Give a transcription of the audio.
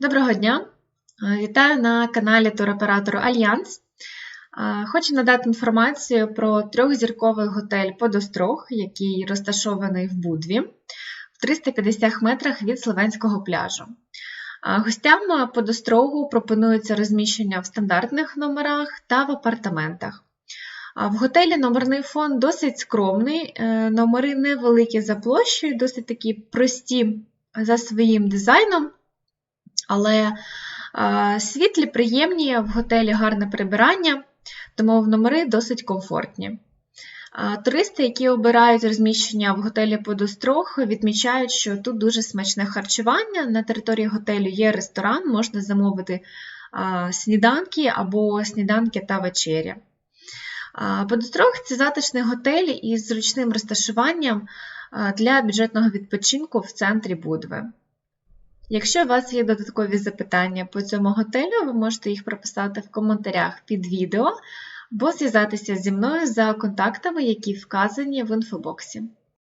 Доброго дня! Е, Вітаю на каналі туроператору Альянс. Е, Хочу надати інформацію про трьохзірковий готель Подострог, який розташований в Будві в 350 метрах від Словенського пляжу. Е, Гостям Подострогу пропонується розміщення в стандартних номерах та в апартаментах. В готелі номерний фонд досить скромний, номери невеликі за площею, досить такі прості за своїм дизайном, але е, світлі, приємні, в готелі гарне прибирання, тому в номери досить комфортні. А Туристи, які обирають розміщення в готелі Подострог, відмічають, що тут дуже смачне харчування. На території готелю є ресторан, можна замовити а, сніданки або сніданки та вечеря. Подострог це затишний готель із зручним розташуванням для бюджетного відпочинку в центрі Будви. Якщо у вас є додаткові запитання по цьому готелю, ви можете їх прописати в коментарях під відео або зв'язатися зі мною за контактами, які вказані в інфобоксі.